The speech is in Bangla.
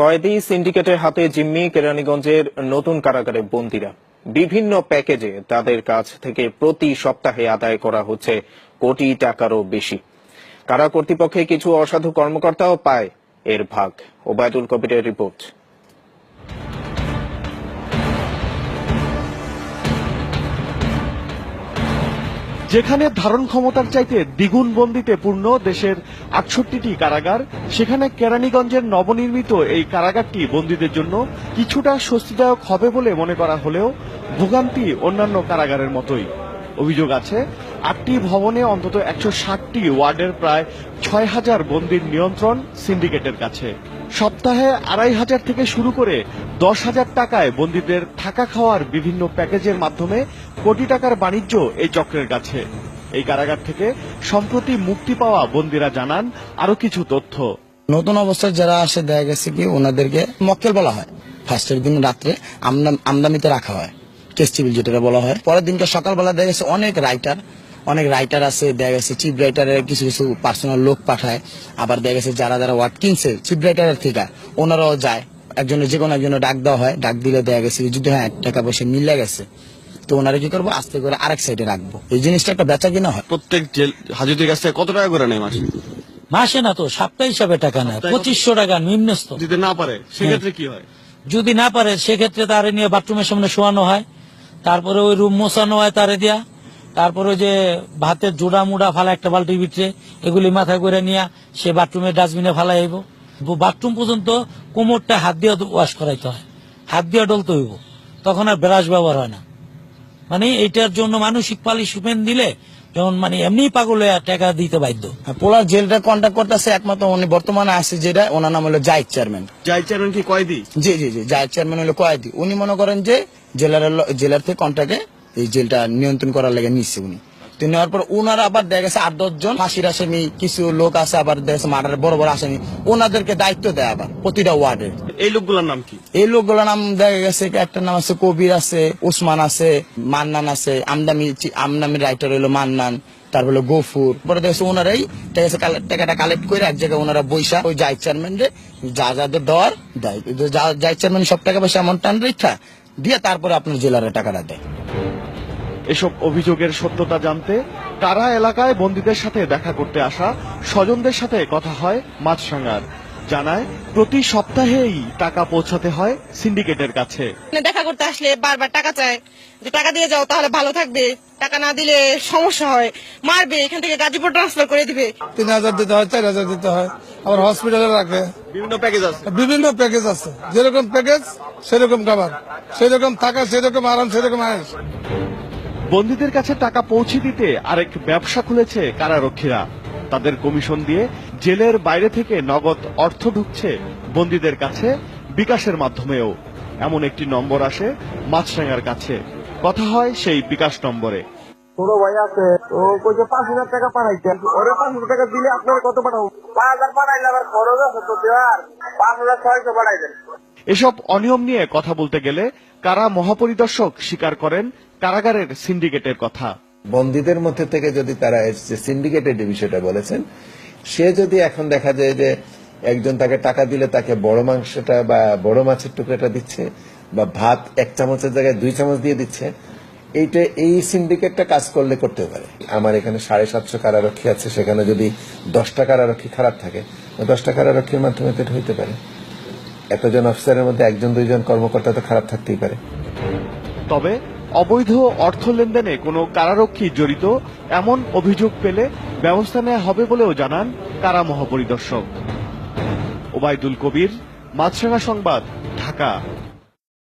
কয়েদি সিন্ডিকেটের হাতে জিম্মি কেরানীগঞ্জের নতুন কারাগারে বন্দীরা। বিভিন্ন প্যাকেজে তাদের কাছ থেকে প্রতি সপ্তাহে আদায় করা হচ্ছে কোটি টাকারও বেশি। কারা কর্তৃপক্ষে কিছু অসাধু কর্মকর্তাও পায় এর ভাগ। ওবায়দুল কবিরের রিপোর্ট। যেখানে ধারণ ক্ষমতার চাইতে দ্বিগুণ বন্দিতে পূর্ণ দেশের আটষট্টিটি কারাগার, সেখানে কেরানীগঞ্জের নবনির্মিত এই কারাগারটি বন্দীদের জন্য কিছুটা স্বস্তিদায়ক হবে বলে মনে করা হলেও ভোগান্তি অন্যান্য কারাগারের মতোই। অভিযোগ আছে, আটটি ভবনে অন্তত একশো ষাটটি ওয়ার্ডের প্রায় ছয় হাজার বন্দির নিয়ন্ত্রণ সিন্ডিকেটের কাছে। সপ্তাহে আড়াই হাজার থেকে শুরু করে দশ হাজার টাকায় বন্দীদের থাকা খাওয়ার বিভিন্ন প্যাকেজের মাধ্যমে কোটি টাকার বাণিজ্য এই চক্রের কাছে। এই কারাগার থেকে সম্প্রতি মুক্তি পাওয়া বন্দীরা জানান আরও কিছু তথ্য। নতুন অবস্থায় যারা আসে, দেখা গেছে কি ওনাদেরকে মক্কেল বলা হয়। ফার্স্টের দিন রাত্রে আমদানিতে রাখা হয়। কেস টেবিল যেটা বলা হয়। পরের দিনকে সকালবেলা দেখা গেছে অনেক রাইটার অনেক রাইটার আছে, দেখা গেছে চিফ রাইটারের কিছু কিছু পার্সোনাল লোক পাঠায়। আবার দেখা গেছে যারা যারা ওয়ার্ড কিনছে চিফ রাইটারের থেকে, ওনারাও যায়। একজনের যে কোনো একজনের ডাক দেওয়া হয়। ডাক দিলে দেখা গেছে যদি হ্যাঁ টাকা পয়সা মিলে গেছে। তো ওনারা কি করব? আস্তে করে আরেক সাইডে রাখব। এই জিনিসটা একটা বেচা কিনা হয়। প্রত্যেক জেল হাজতের কাছ থেকে কত টাকা করে নেয় মাসে? মাসে না তো সপ্তাহ হিসাবে টাকা নেয়। পঁচিশশো টাকা নিম্নস্থ। দিতে না পারে সেক্ষেত্রে কি হয়? যদি না পারে সেক্ষেত্রে তারে নিয়ে বাথরুমের সামনে শোয়ানো হয়। তারপরে ওই রুম মোছানো হয় তারে দিয়া। তারপরে যে ভাতের জোড়া মুড়া ফালা একটা বালতির ভিতরে এগুলি মাথায় করে নিয়ে সে বাথরুমের ডাস্টবিনে ফালাই আইব। বাথরুম পর্যন্ত কোমরটা হাত দিয়ে ওয়াশ করাইতে হয়। হাত দিয়ে ডলতে হইব। তখন আর ব্রাশ ব্যবহার হয় না। মানে এটার জন্য মানসিক পালিশমেন্ট দিলে মানে এমনি পাগল হয়ে টাকা দিতে বাধ্য। হ্যাঁ, পোলার জেলটা কন্ট্যাক্ট করতেছে একমাত্র উনি বর্তমানে আছে যেটা ওনার নাম হলো জাহিদ চেয়ারম্যান। যাই চেয়ারম্যান কি কয়দি? জি জি জি জাহিদ চেয়ারম্যান হলো কয়েদি। উনি মনে করেন যে জেলার জেলার থেকে কন্ট্রাক্টে এই জেলটা নিয়ন্ত্রণ করার লাগে নিচ্ছে উনি। তো নেওয়ার পর ওনারা আবার দেখা গেছে আট দশ জন ফাঁসির আসামি কিছু লোক আছে আবার দেখা গেছে মার্ডারের বড় বড় আসামি। ওনাদেরকে দায়িত্ব দেয় আবার প্রতিটা ওয়ার্ডে। এই লোকগুলোর নাম কি? এই লোকগুলোর নাম দেখা গেছে একটা নাম আছে কবির আছে উসমান আছে মান্নান আছে আমদামি আমদামি রাইটার হলো মান্নান তারপর হলো গফুর। পরে দেখছে ওনারাই টাকাটা কালেক্ট করে এক জায়গায় ওনারা বৈশা ওই জাহিদ চেয়ারম্যান যা যাদের দেওয়ার দেয়। জাহিদ চেয়ারম্যান সব টাকা পয়সা এমন টান রেখা দিয়ে তারপরে আপনার জেলারে টাকাটা দেয়। এসব অভিযোগের সত্যতা জানতে কারা এলাকায় বন্দীদের সাথে দেখা করতে আসা স্বজনদের সাথে কথা হয় মাছরাঙ্গার জানায় প্রতি সপ্তাহেই টাকা পৌঁছাতে হয় সিন্ডিকেটের কাছে। মানে দেখা করতে আসলে বারবার টাকা চায়। যে টাকা দিয়ে যাও তাহলে ভালো থাকবে। টাকা না দিলে সমস্যা হয়। মারবে এখান থেকে গাজীপুর ট্রান্সফার করে দিবে। তিন হাজার দিতে হয় চার হাজার দিতে হয়। আবার হসপিটালে রাখে। বিভিন্ন প্যাকেজ আছে। বিভিন্ন প্যাকেজ আছে। যেরকম প্যাকেজ সেরকম খাবার সেরকম থাকা সেরকম আরাম সেরকম আয়েস। বন্দীদের কাছে টাকা পৌঁছে দিতে আরেক ব্যবসা খুলেছে কারারক্ষীরা। তাদের কমিশন দিয়ে জেলের বাইরে থেকে নগদ অর্থ ঢুকছে বন্দীদের কাছে বিকাশের মাধ্যমেও। এমন একটি নম্বর আসে মাছরাঙ্গার কাছে। কথা হয় সেই বিকাশ নম্বরে। ও পাঁচ হাজার টাকা পাঠাইতেন ওরে পাঁচ হাজার টাকা দিলে আপনার কত পাঠাবো? পাঁচ হাজার পাঠাইলে আবার খরচ আছে তো দেওয়ার। পাঁচ হাজার ছয়শো পাঠাইতেন এসব অনিয়ম নিয়ে কথা বলতে গেলে কারা মহাপরিদর্শক স্বীকার করেন কারাগারের সিন্ডিকেটের কথা। বন্দীদের মধ্যে থেকে যদি তারা যে সিন্ডিকেটের বিষয়টা বলেছেন, সে যদি এখন দেখা যায় যে একজন তাকে টাকা দিলে তাকে বড় মাংসটা বা বড় মাছের টুকরাটা দিচ্ছে বা ভাত এক চামচের জায়গায় দুই চামচ দিয়ে দিচ্ছে, এইটা এই সিন্ডিকেটটা কাজ করলে করতে পারে। আমার এখানে সাড়ে সাতশো কারারক্ষী আছে, সেখানে যদি দশটা কারারক্ষী খারাপ থাকে, দশটা কারারক্ষীর মাধ্যমে তো হইতে পারে। এতজন অফিসারের মধ্যে একজন, দুইজন কর্মকর্তা তো খারাপ থাকতেই পারে। তবে অবৈধ অর্থ লেনদেনে কোনো কারারক্ষী জড়িত এমন অভিযোগ পেলে ব্যবস্থা নেওয়া হবে বলেও জানান কারা মহাপরিদর্শক। ওবায়দুল কবির, মাছরাঙা সংবাদ, ঢাকা।